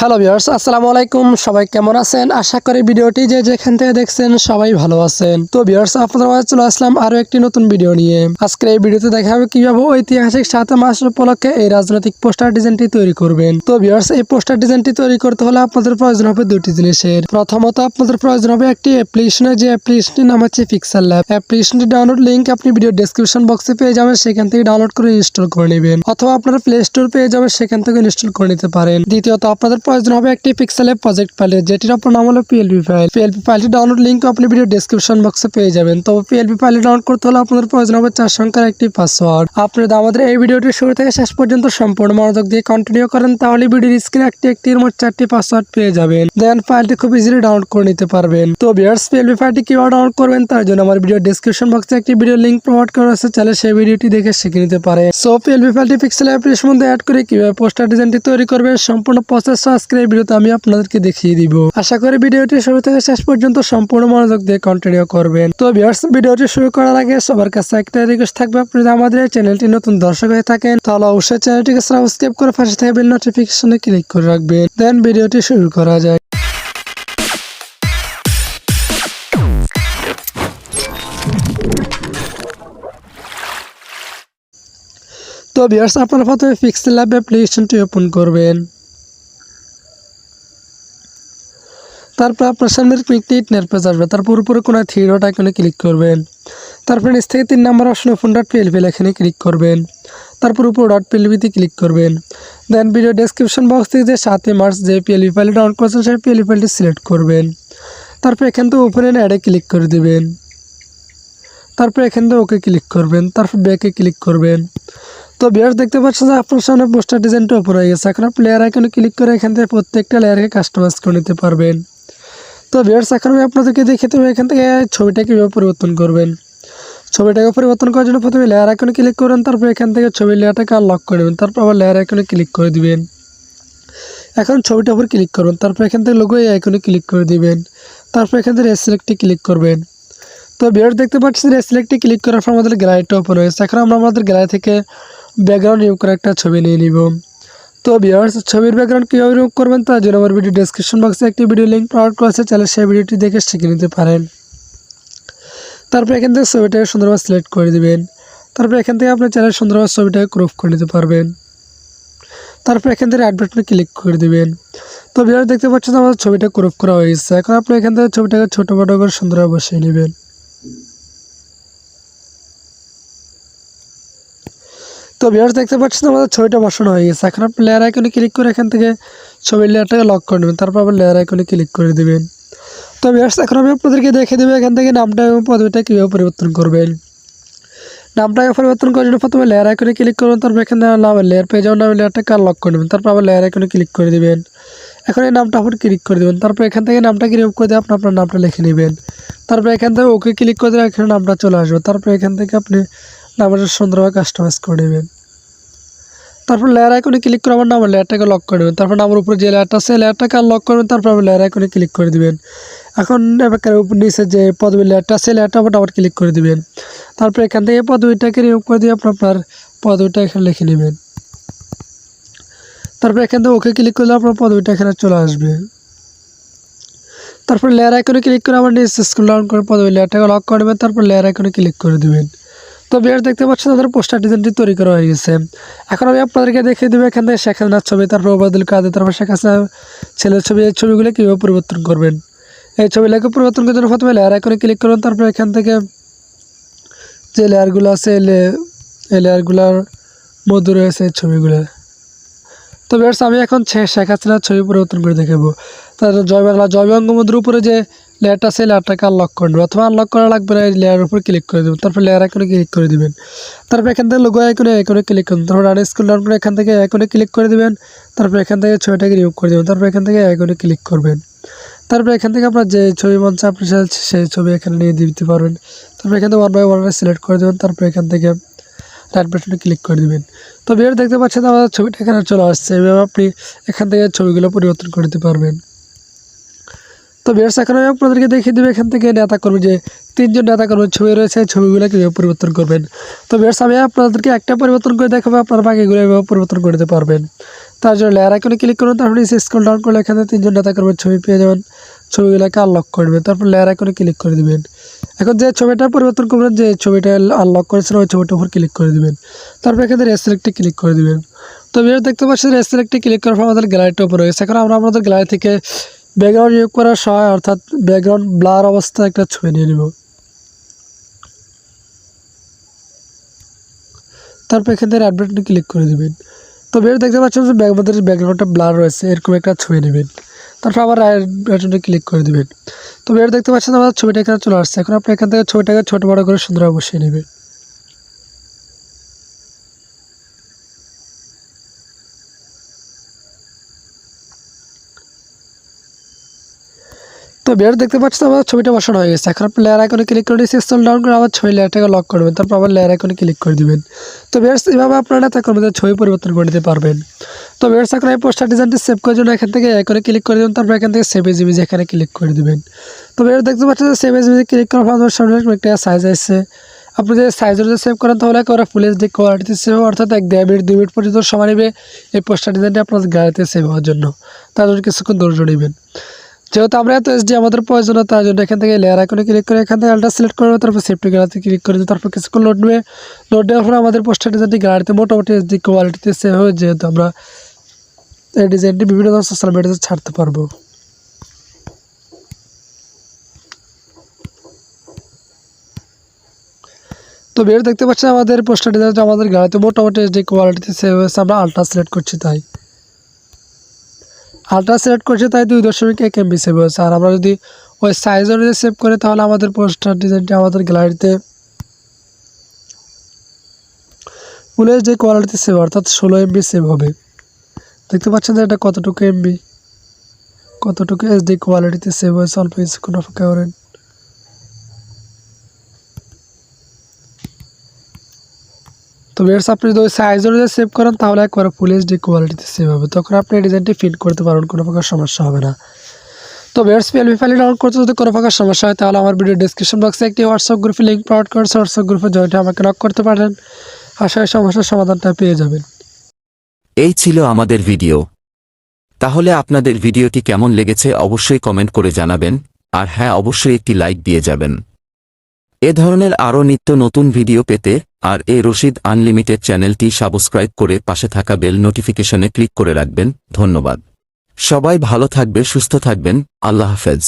Hello viewers আসসালামু আলাইকুম সবাই কেমন আছেন? আশা করি ভিডিওটি যে যেখান থেকে দেখছেন সবাই ভালো আছেন। তো ভিউয়ার্স আপনাদের মাঝে চলে আসলাম আরও একটি নতুন ভিডিও নিয়ে। আজকে এই ভিডিওতে দেখা হবে কীভাবে ঐতিহাসিক সাত মাস উপলক্ষে এই রাজনৈতিক পোস্টার ডিজাইনটি তৈরি করবেন। তো ভিউয়ার্স এই পোস্টার ডিজাইনটি তৈরি করতে হলে আপনাদের প্রয়োজন হবে দুটি জিনিসের। প্রথমত, আপনাদের প্রয়োজন হবে একটি অ্যাপ্লিকেশনের যে অ্যাপ্লিকেশনটির নাম হচ্ছে পিক্সেল ল্যাব অ্যাপ্লিকেশনটি ডাউনলোড লিংক আপনি ভিডিও ডেসক্রিপশন বক্সে পেয়ে যাবেন, সেখান থেকে ডাউনলোড করে ইনস্টল করে নেবেন। অথবা আপনারা প্লে স্টোর পেয়ে যাবেন, সেখান থেকে ইনস্টল করে নিতে পারেন। দ্বিতীয়ত, আপনাদের প্রয়োজন হবে একটি পিক্সেলের প্রজেক্ট ফাইল যেটির আপনার নাম হলো পিএলপি ফাইল পিএলপি ফাইলটি ডাউনলোড লিংক আপনি ভিডিও ডেসক্রিপশন বক্সে পেয়ে যাবেন। তো পিএলপি ফাইল ডাউনলোড করতে হলে আপনাদের প্রয়োজন হবে চার সংখ্যার একটি পাসওয়ার্ড আপনারা আমাদের এই ভিডিওটি শুরু থেকে শেষ পর্যন্ত সম্পূর্ণ মনোযোগ দিয়ে কন্টিনিউ করেন, তাহলে ভিডিওর স্ক্রিনে একটি একটির মোট চারটি পাসওয়ার্ড পেয়ে যাবেন। দেন ফাইলটি খুব ইজিলি ডাউনলোড করে নিতে পারবেন। তো বিয়ার্স পিএলপি ফাইলটি কীভাবে ডাউনলোড করবেন, তার জন্য আমার ভিডিও ডেসক্রিপশন বক্সে একটি ভিডিও লিঙ্ক প্রোভাইড করা আছে চাইলে সেই ভিডিওটি দেখে শিখে নিতে পারে সো পিএলপি ফাইলটি পিক্সেল অ্যাপ্লিকেশন মধ্যে অ্যাড করে কীভাবে পোস্টার ডিজাইনটি তৈরি করবেন, সম্পূর্ণ প্রসেস আজকের ভিডিওতে আমি আপনাদেরকে দেখিয়ে দিব। আশা করি ভিডিওটি শুরু থেকে শেষ পর্যন্ত সম্পূর্ণ মনোযোগ দিয়ে কন্টিনিউ করবেন। তো ভিউয়ার্স ভিডিওটি শুরু করার আগে সবার কাছে একটা রিকোয়েস্ট থাকবে, আপনি আমাদের চ্যানেলটি নতুন দর্শক হয়ে থাকেন, তাহলে অবশ্যই চ্যানেলটিকে সাবস্ক্রাইব করে পাশে থেকে বেল নোটিফিকেশনে ক্লিক করে রাখবেন। দেন ভিডিওটি শুরু করা যায়। তো ভিউয়ার্স আপনারা প্রথমে পিক্সেল ল্যাব অ্যাপ্লিকেশনটি ওপেন করবেন। তারপর আপনার সামনের ক্লিকটি নেট পেজ আসবে। তারপর উপরে কোনো থ্রি ডট আইকনে ক্লিক করবেন। তারপর নিচ থেকে তিন নম্বর অপশনে ফোন ডট পিএলপি এখানে ক্লিক করবেন। তারপর উপর ডট পিএলপিতে ক্লিক করবেন। দেন ভিডিও ডেসক্রিপশন বক্স থেকে যে সাতই মার্চ যে পিএলপি ফাইলটি ডাউনলোড করছেন, সেই পিএলপি ফাইলটি সিলেক্ট করবেন। তারপর এখান থেকে ওপেন অ্যাডে ক্লিক করে দেবেন। তারপর এখান থেকে ওকে ক্লিক করবেন। তারপর ব্যাকে ক্লিক করবেন। তো বিয়ার দেখতে পাচ্ছেন যে আপনার সামনে পোস্টার ডিজাইনটা ওপর হয়ে গেছে। এখন আপনি লেয়ার আইকনে ক্লিক করে এখান থেকে প্রত্যেকটা লেয়ারকে কাস্টমাইজ করে নিতে পারবেন। তো বিয়ার্স এখন আমি আপনাদেরকে দেখে দেবো এখান থেকে ছবিটা কীভাবে পরিবর্তন করবেন? ছবিটাকে পরিবর্তন করার জন্য প্রথমে লেয়ার আইকনে ক্লিক করবেন তারপর এখান থেকে ছবির লেয়ারটাকে আনলক করে দেবেন, তারপর আবার লেয়ার আইকনে ক্লিক করে দিবেন। এখন ছবিটার উপর ক্লিক করবেন তারপর এখান থেকে লোগো এই আইকনে ক্লিক করে দিবেন, তারপর এখান থেকে রেসিলেক্টে ক্লিক করবেন। তো বিয়ার দেখতে পাচ্ছি রেসিলেক্টে ক্লিক করার পর আমাদের গ্যালারিটা ওপেন হয়েছে এখন আমরা আমাদের গ্যালারি থেকে ব্যাকগ্রাউন্ড রিমুভ করে একটা ছবি নিয়ে নিব। তো বিয়ার্স ছবির ব্যাকগ্রাউন্ড কীভাবে রিমুভ করবেন তার জন্য আমার ভিডিও ডেসক্রিপশন বক্সে একটি ভিডিও লিঙ্ক প্রোভাইড করা আছে চাইলে সেই ভিডিওটি দেখে শিখে নিতে পারেন। তারপর এখান থেকে ছবিটাকে সুন্দরভাবে সিলেক্ট করে দিবেন। তারপর এখান থেকে আপনি চাইলে সুন্দরভাবে ছবিটাকে ক্রপ করে নিতে পারবেন। তারপর এখান থেকে অ্যাড বাটনে ক্লিক করে দিবেন। তো বিয়ার দেখতে পাচ্ছেন আমাদের ছবিটা ক্রপ করা হয়েছে এখন আপনি এখান থেকে ছবিটাকে ছোটো বড়ো করে সুন্দরভাবে বসিয়ে নেবেন। তো ভিউয়ার্স দেখতে পাচ্ছেন, আমাদের ছবিটা বসানো হয়ে গেছে। এখন আপনি লেয়ার আইকনে ক্লিক করে এখান থেকে ছবির লেয়ারটাকে লক করে নেবেন, তারপর আবার লেয়ার আইকনে ক্লিক করে দেবেন। তো ভিউয়ার্স এখন আমি আপনাদেরকে দেখে দেবো এখান থেকে নামটা এবং পদবিটা কীভাবে পরিবর্তন করবেন। নামটাকে পরিবর্তন করার জন্য প্রথমে লেয়ার আইকনে ক্লিক করবেন তারপর এখানে নাম লেয়ার পেয়ে যাওয়ার নামে লেয়ারটাকে লক করে নেবেন, তারপর আবার লেয়ার আইকনে ক্লিক করে দেবেন। এখন এই নামটা আপনি ক্লিক করে দেবেন, তারপর এখান থেকে নামটাকে রিমুভ করে দিয়ে আপনি আপনার নামটা লিখে নেবেন। তারপর এখান থেকে ওকে ক্লিক করে দিলে এখানে নামটা চলে আসবে, তারপর এখান থেকে আপনি নামটা সুন্দরভাবে কাস্টমাইজ করে নেবেন। তারপর লেয়ার আইকনে ক্লিক করে আমার নাম লেয়ারটাকে লক করে দেবেন তারপর নামের উপরে যে লেয়ারটা আছে লেয়ারটাকে লক করবেন তারপর আবার লেয়ার আইকনে ক্লিক করে দিবেন। এখন এবার নিচে যে পদবী লেয়ারটা আছে লেয়ারটা আবার আবার ক্লিক করে দিবেন। তারপর এখান থেকে পদবিটাকে রিমুভ করে দিয়ে আপনার আপনার পদবিটা এখানে লিখে নেবেন। তারপর এখান থেকে ওকে ক্লিক করলে আপনার পদবিটা এখানে চলে আসবে। তারপর লেয়ার আইকনে ক্লিক করে আবার নিচে স্ক্রল ডাউন করে পদবী লেয়ারটাকে লক করে নেবেন, তারপর লেয়ার আইকনে ক্লিক করে দিবেন। তো বিয়ার দেখতে পাচ্ছেন, তাদের পোস্টার ডিজাইনটি তৈরি করা হয়ে গেছে। এখন আমি আপনাদেরকে দেখিয়ে দেবো এখান থেকে শেখ হাসিনার ছবি, তারপর ওবায়দুল কাদের, তারপর শেখ হাসিনা ছেলের ছবি, এই ছবিগুলো কীভাবে পরিবর্তন করবেন? এই ছবিগুলোকে পরিবর্তন করার জন্য প্রথমে লেয়ার আইকনে ক্লিক করুন, তারপর এখান থেকে যে লেয়ারগুলো আছে, এই লেয়ারগুলোর মধ্যে রয়েছে এই ছবিগুলো। তো বেশ আমি এখন শেখ হাসিনার ছবি পরিবর্তন করে দেখাবো। তার জয় বাংলা, জয় বঙ্গবন্ধুর উপরে যে লেয়ারটা আছে লেয়ারটাকে আনলক করে নেবেন অথবা আনলক করা লাগবে না, এই লেয়ারের উপর ক্লিক করে দেবেন। তারপর লেয়ার আইকনে ক্লিক করে দিবেন। তারপর এখান থেকে লোগো আইকনে আইকনে ক্লিক করুন। তারপর রান স্কুল ডাউন করে এখান থেকে আইকনে ক্লিক করে দিবেন। তারপর এখান থেকে ছবিটাকে রিমুভ করে দেবেন। তারপর এখান থেকে আইকনে ক্লিক করবেন। তারপর এখান থেকে আপনার যে ছবি মন চায় আপনি সেই ছবি এখানে নিয়ে দিতে পারবেন। তারপর এখান থেকে ওয়ান বাই ওয়ান সিলেক্ট করে দেবেন। তারপর এখান থেকে রাইট বাটনে ক্লিক করে দিবেন। তো ভিডিও দেখতে পাচ্ছেন আমাদের ছবিটা এখানে চলে আসছে। এভাবে আপনি এখান থেকে ছবিগুলো পরিবর্তন করে দিতে পারবেন। তো বিয়ার্স এখন আমি আপনাদেরকে দেখিয়ে দেবো এখান থেকে নেতা কর্মী যে তিনজন নেতা কর্মীর ছবি রয়েছে ছবিগুলো কীভাবে পরিবর্তন করবেন? তো বিয়ার্স আমি আপনাদেরকে একটা পরিবর্তন করে দেখাবো, আপনারা বাকিগুলো এভাবে পরিবর্তন করে দিতে পারবেন। তার জন্য লেয়ার আইকনে ক্লিক করুন, তারপর নিচে স্ক্রল ডাউন করলে এখানে তিনজন নেতা কর্মীর ছবি পেয়ে যাবেন। ছবিগুলোকে আনলক করবেন তারপর লেয়ার আইকনে ক্লিক করে দিবেন। এখন যে ছবিটা পরিবর্তন করবেন, যে ছবিটা আনলক করেছেন, ওই ছবিটার উপর ক্লিক করে দিবেন। তারপর এখানে রেসিলেক্টে ক্লিক করে দিবেন। তো বিয়ার দেখতে পাচ্ছেন রেসিলেক্টে ক্লিক করার পর আমাদের গ্যালারিটা উপরে রয়েছে। এখন আমরা আমাদের গ্যালারি থেকে ব্যাকগ্রাউন্ড ইউজ করার সময় অর্থাৎ ব্যাকগ্রাউন্ড ব্লার অবস্থায় একটা ছবি নিয়ে নিব। তারপর এখান থেকে অ্যাডভার্টনে ক্লিক করে দেবেন। তো বের দেখতে পাচ্ছেন যে আমাদের ব্যাকগ্রাউন্ডটা ব্লার রয়েছে, এরকম একটা ছবি নেবেন। তারপর আবার অ্যাডভার্টনে ক্লিক করে দেবেন। তো বের দেখতে পাচ্ছেন আমাদের ছবিটা এখানে চলে আসছে। এখন আপনি এখান থেকে ছবিটাকে ছোটো বড়ো করে সুন্দরভাবে বসিয়ে নেবেন। তো বের দেখতে পাচ্ছেন আমার ছবিটা বসানো হয়ে গেছে। এখন আপনি লেয়ার আইকনে ক্লিক করে স্ক্রল ডাউন করে আবার ছবি লেয়ারটাকে লক করবেন তারপর আবার লেয়ার আইকনে ক্লিক করে দিবেন। তো বেরস এভাবে আপনারা নেতা কর্মীদের ছবি পরিবর্তন করে দিতে পারবেন। তো বেরস এখন এই পোস্টার ডিজাইনটি সেভ করার জন্য এখান থেকে আইকনে ক্লিক করে দেবেন। তারপর এখান থেকে সেভ এজ ইমেজ এখানে ক্লিক করে দিবেন। তো বের দেখতে পাচ্ছেন যে সেভ এজ ইমেজ ক্লিক করার পর সামনে একটা সাইজ আসছে। আপনি যদি সাইজ অনুযায়ী সেভ করেন তাহলে একেবারে ফুল এইচডি কোয়ালিটিতে সেভ অর্থাৎ এক দেড় মিনিট, দুই মিনিট পর্যন্ত সময় নেবে এই পোস্টার ডিজাইনটি আপনাদের গাড়িতে সেভ হওয়ার জন্য। তার জন্য কিছুক্ষণ ধৈর্য নেবেন। যেহেতু আমরা এত এসডি আমাদের প্রয়োজন তার জন্য এখান থেকে লেয়ার আইকনে ক্লিক করে এখান থেকে আলটা সিলেক্ট করব তারপর সেফটি গ্যালারিতে ক্লিক করে, তারপর কিছুক্ষণ লোড নেবে লোড দেওয়ার পরে আমাদের পোস্টার ডিজাইনটি গাড়িতে মোটামুটি এসডি কোয়ালিটিতে সেভ হয়ে যেহেতু আমরা এই ডিজাইনটি বিভিন্ন ধরনের সোশ্যাল মিডিয়াতে ছাড়তে পারব। তো বের দেখতে পাচ্ছেন আমাদের পোস্টার ডিজাইনটা আমাদের গাড়িতে মোটামুটি এসডি কোয়ালিটিতে সেভ হয়েছে, আমরা আলট্রা সিলেক্ট করছি তাই। আলট্রা সিলেক্ট করছে, তাই দুই দশমিক এক এমবি সেভ হয়েছে। আর আমরা যদি ওই সাইজ অনুযায়ী সেভ করি, তাহলে আমাদের পোস্টার ডিজাইনটি আমাদের গ্যালারিতে ফুলের যে কোয়ালিটি সেভ অর্থাৎ ষোলো এমবি সেভ হবে। দেখতে পাচ্ছেন যে এটা কতটুকু এমবি কতটুকু এসডি কোয়ালিটিতে সেভ হয়েছে, অল্প কিছুক্ষণ অপেক্ষা করেন। তো বেরস আপনি যদি ওই সাইজ অনুযায়ী সেভ করেন, তাহলে একবার ফুল এইচডি কোয়ালিটিতে সেভ হবে। তখন আপনি এই ডিজাইনটি ফিট করতে পারবেন, কোনো প্রকার সমস্যা হবে না। তো বেরস পিএলপি ফাইল ডাউনলোড করতে যদি কোনো প্রকার সমস্যা হয়, তাহলে আমার ভিডিও ডিসক্রিপশন বক্সে একটি হোয়াটসঅ্যাপ গ্রুপে লিঙ্ক প্রোভাইড করেছে। হোয়াটসঅ্যাপ গ্রুপে জয়েন্টে আমাকে নক করতে পারেন। আশা সমস্যার সমাধানটা পেয়ে যাবেন। এই ছিল আমাদের ভিডিও তাহলে আপনাদের ভিডিওটি কেমন লেগেছে অবশ্যই কমেন্ট করে জানাবেন, আর হ্যাঁ অবশ্যই একটি লাইক দিয়ে যাবেন। এ ধরনের আরও নিত্য নতুন ভিডিও পেতে আর এ রশিদ আনলিমিটেড চ্যানেলটি সাবস্ক্রাইব করে পাশে থাকা বেল নোটিফিকেশনে ক্লিক করে রাখবেন। ধন্যবাদ। সবাই ভালো থাকবে, সুস্থ থাকবেন। আল্লাহ হাফেজ।